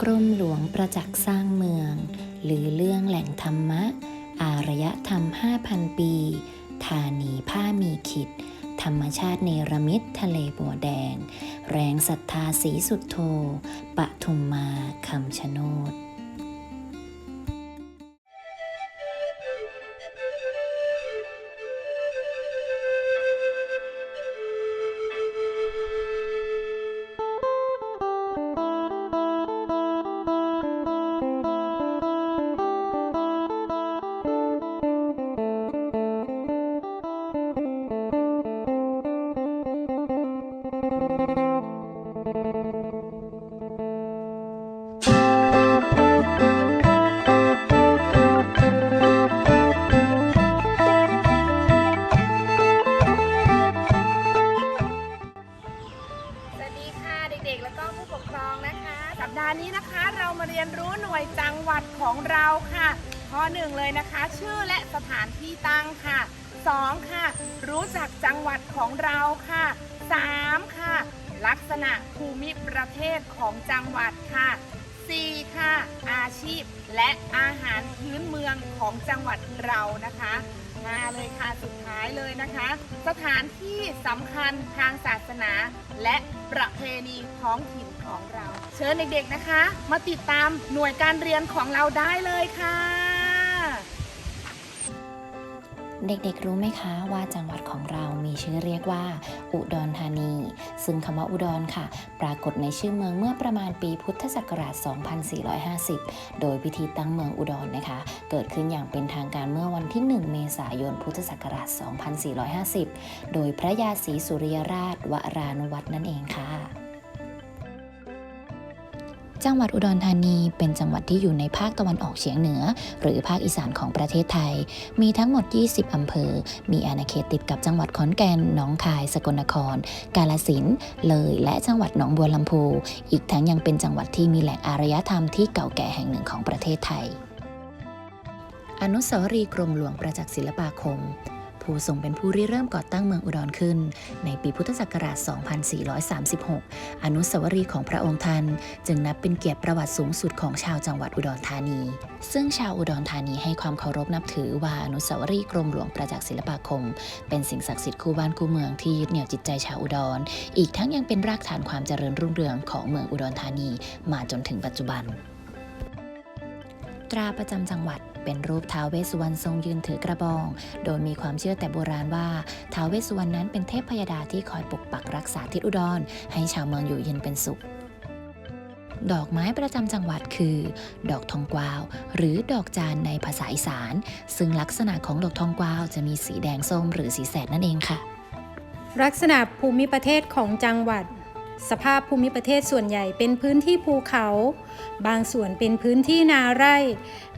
กรมหลวงประจักษ์สร้างเมือง หรือเรื่องแหล่งธรรมะ อารยธรรม 5,000 ปี ธานีผ้ามีขิด ธรรมชาติเนรมิตทะเลบัวแดง แรงศรัทธาสีสุดโทปทุมมาคำชะโนด หน่วยจังหวัดของเราค่ะ ข้อหนึ่งเลยนะคะ ชื่อและสถานที่ตั้งค่ะสองค่ะ รู้จักจังหวัดของเราค่ะสามค่ะ ลักษณะภูมิประเทศของจังหวัดค่ะสี่ค่ะ อาชีพและอาหารพื้นเมืองของจังหวัดเรานะคะ มาเลยค่ะสุดท้ายเลยนะคะ สถานที่สำคัญทางศาสนา และประเพณีท้องถิ่นของเรา เชิญเด็กๆนะคะ มาติดตามหน่วยการเรียนของเราได้เลยค่ะ เด็กๆรู้ไหมคะว่าจังหวัดของเรามีชื่อเรียกว่า อุดรธานี ซึ่งคำว่าอุดรค่ะ ปรากฏในชื่อเมืองเมื่อประมาณปีพุทธศักราช 2450 โดยพิธีตั้งเมืองอุดรนะคะ เกิดขึ้นอย่างเป็นทางการเมื่อวันที่ 1 เมษายนพุทธศักราช 2450 โดยพระยาศรีสุริยราชวรานุวัฒน์นั่นเองค่ะ จังหวัดอุดรธานีเป็นจังหวัดที่อยู่ในภาคตะวันออกเฉียงเหนือ หรือภาคอีสานของประเทศไทย มีทั้งหมด 20 อำเภอ มีอาณาเขตติดกับจังหวัดขอนแก่นหนองคาย สกลนคร กาฬสินธุ์เลย และจังหวัดหนองบัวลำพู อีกทั้งยังเป็นจังหวัดที่มีแหล่งอารยธรรมที่เก่าแก่แห่งหนึ่งของประเทศไทย อนุสาวรีย์กรมหลวงประจักษ์ศิลปาคม ผู้ทรงเป็นผู้ริเริ่มก่อตั้งเมืองอุดรขึ้น ในปีพุทธศักราช 2436 อนุสาวรีย์ของพระองค์ท่านจึงนับเป็นเกียรติประวัติสูงสุดของชาวจังหวัดอุดรธานี ซึ่งชาวอุดรธานีให้ความเคารพนับถือว่าอนุสาวรีย์กรมหลวงประจักษ์ศิลปาคม เป็นสิ่งศักดิ์สิทธิ์คู่บ้านคู่เมืองที่ยึดเหนี่ยวจิตใจชาวอุดร อีกทั้งยังเป็นรากฐานความเจริญรุ่งเรืองของเมืองอุดรธานี มาจนถึงปัจจุบัน ตราประจำจังหวัด เป็นรูปท้าวเวสสุวรรณทรงยืนถือกระบอง โดยมีความเชื่อแต่โบราณว่าท้าวเวสสุวรรณนั้นเป็นเทพพยดาที่คอยปกปักรักษาทิศอุดร ให้ชาวเมืองอยู่เย็นเป็นสุขดอกไม้ประจำจังหวัดคือ ดอกทองกวาว หรือดอกจานในภาษาอีสาน ซึ่งลักษณะของดอกทองกวาวจะมีสีแดงส้มหรือสีแสดนั่นเองค่ะ ลักษณะภูมิประเทศของจังหวัด สภาพภูมิประเทศส่วนใหญ่เป็นพื้นที่ภูเขา บางส่วนเป็นพื้นที่นาไร่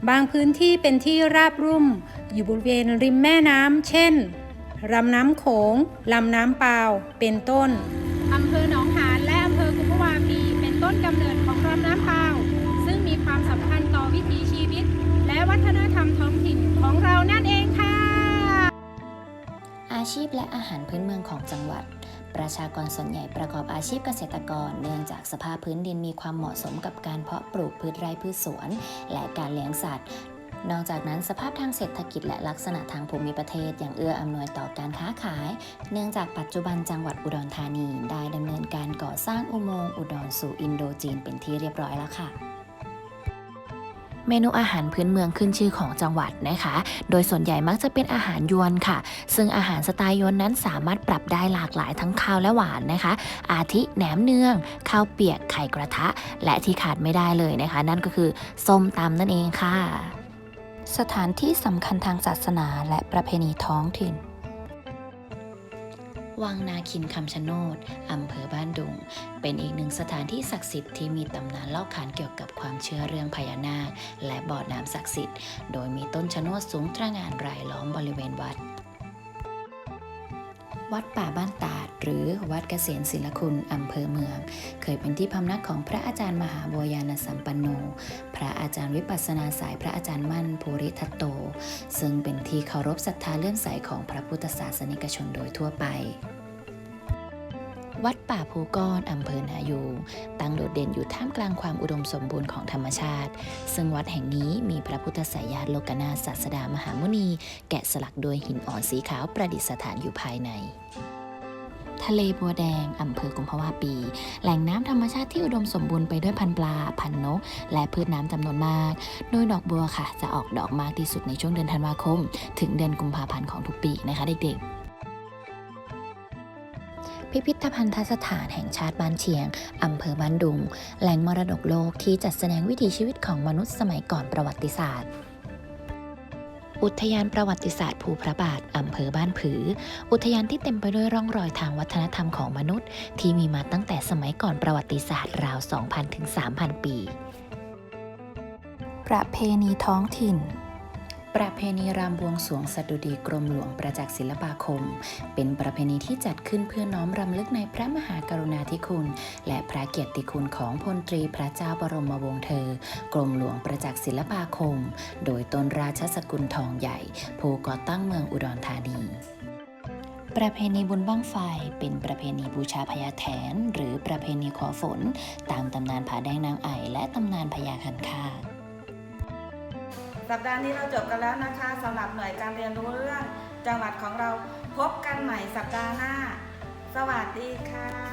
บางพื้นที่เป็นที่ราบรุ่ม อยู่บริเวณริมแม่น้ำเช่นลำน้ำโขงลำน้ำเปาวเป็นต้นอำเภอหนองหานและอำเภอกุมภาวาปีเป็นต้นกำเนิดของลำน้ำเปาวซึ่งมีความสำคัญต่อวิถีชีวิต และวัฒนธรรมท้องถิ่นของเรานั่นเองค่ะอาชีพและอาหารพื้นเมืองของจังหวัด ประชากรส่วนใหญ่ประกอบอาชีพเกษตรกร เนื่องจากสภาพพื้นดินมีความเหมาะสมกับการเพาะปลูกพืชไร่พืชสวน และการเลี้ยงสัตว์นอกจากนั้นสภาพทางเศรษฐกิจและลักษณะทางภูมิประเทศยังเอื้ออำนวยต่อการค้าขาย เนื่องจากปัจจุบันจังหวัดอุดรธานี ได้ดำเนินการก่อสร้างอุโมงค์อุดรสู่อินโดจีนเป็นที่เรียบร้อยแล้วค่ะ เมนูอาหารพื้นเมืองขึ้นชื่อของจังหวัดนะคะ โดยส่วนใหญ่มักจะเป็นอาหารยวนค่ะ ซึ่งอาหารสไตล์ยวนนั้นสามารถปรับได้หลากหลายทั้งข้าวและหวานนะคะ อาทิแหนมเนือง ข้าวเปียกไข่กระทะ และที่ขาดไม่ได้เลยนะคะ นั่นก็คือส้มตำนั่นเองค่ะ สถานที่สำคัญทางศาสนาและประเพณีท้องถิ่น วังนาคินคำชะโนดอำเภอบ้านดุง เป็นอีกหนึ่งสถานที่ศักดิ์สิทธิ์ที่มีตำนานเล่าขานเกี่ยวกับความเชื่อเรื่องพญานาค และบ่อน้ำศักดิ์สิทธิ์ โดยมีต้นชะโนดสูงตระหง่านรายล้อมบริเวณวัดวัดป่าบ้านตาด หรือวัดเกษียณศิลคุณอำเภอเมือง เคยเป็นที่พำนักของพระอาจารย์มหาบัวยานสัมปันโน พระอาจารย์วิปัสสนาสายพระอาจารย์มั่นภูริทัตโต ซึ่งเป็นที่เคารพศรัทธาเลื่อมใสของพระพุทธศาสนิกชนโดยทั่วไป วัดป่าภูก้อนอำเภอนายูตั้งโดดเด่นอยู่ท่ามกลางความอุดมสมบูรณ์ของธรรมชาติ ซึ่งวัดแห่งนี้มีพระพุทธสายาทโลกนาศาสดามหามุนี แกะสลักโดยหินอ่อนสีขาวประดิษฐานอยู่ภายใน ทะเลบัวแดงอำเภอกุมภาวะปี แหล่งน้ำธรรมชาติที่อุดมสมบูรณ์ไปด้วยพันปลา พันนก และพืชน้ำจำนวนมาก โดยดอกบัวค่ะ จะออกดอกมากที่สุดในช่วงเดือนธันวาคม ถึงเดือนกุมภาพันธ์ของทุกปีนะคะเด็กๆพิพิธภัณฑสถานแห่งชาติบ้านเชียง อำเภอบ้านดุง แหล่งมรดกโลกที่จัดแสดงวิถีชีวิตของมนุษย์สมัยก่อนประวัติศาสตร์ อุทยานประวัติศาสตร์ภูพระบาทอำเภอบ้านผือ อุทยานที่เต็มไปด้วยร่องรอยทางวัฒนธรรมของมนุษย์ ที่มีมาตั้งแต่สมัยก่อนประวัติศาสตร์ราว 2,000ถึง3,000 ปี ประเพณีท้องถิ่น ประเพณีรำบวงสวงสดุดีกรมหลวงประจักษ์ศิลปาคม เป็นประเพณีที่จัดขึ้นเพื่อน้อมรำลึกในพระมหากรุณาธิคุณ และพระเกียรติคุณของพลตรีพระเจ้าบรมวงศ์เธอ กรมหลวงประจักษ์ศิลปาคม โดยตนราชสกุลทองใหญ่ ผู้ก่อตั้งเมืองอุดรธานีประเพณีบุญบั้งไฟเป็นประเพณีบูชาพญาแถน หรือประเพณีขอฝน ตามตำนานผาแดงนางไอ่และตำนานพญาคันคา สัปดาห์นี้เราจบกันแล้วนะคะสำหรับหน่วยการเรียนรู้เรื่องจังหวัดของเราพบกันใหม่สัปดาห์หน้า สวัสดีค่ะ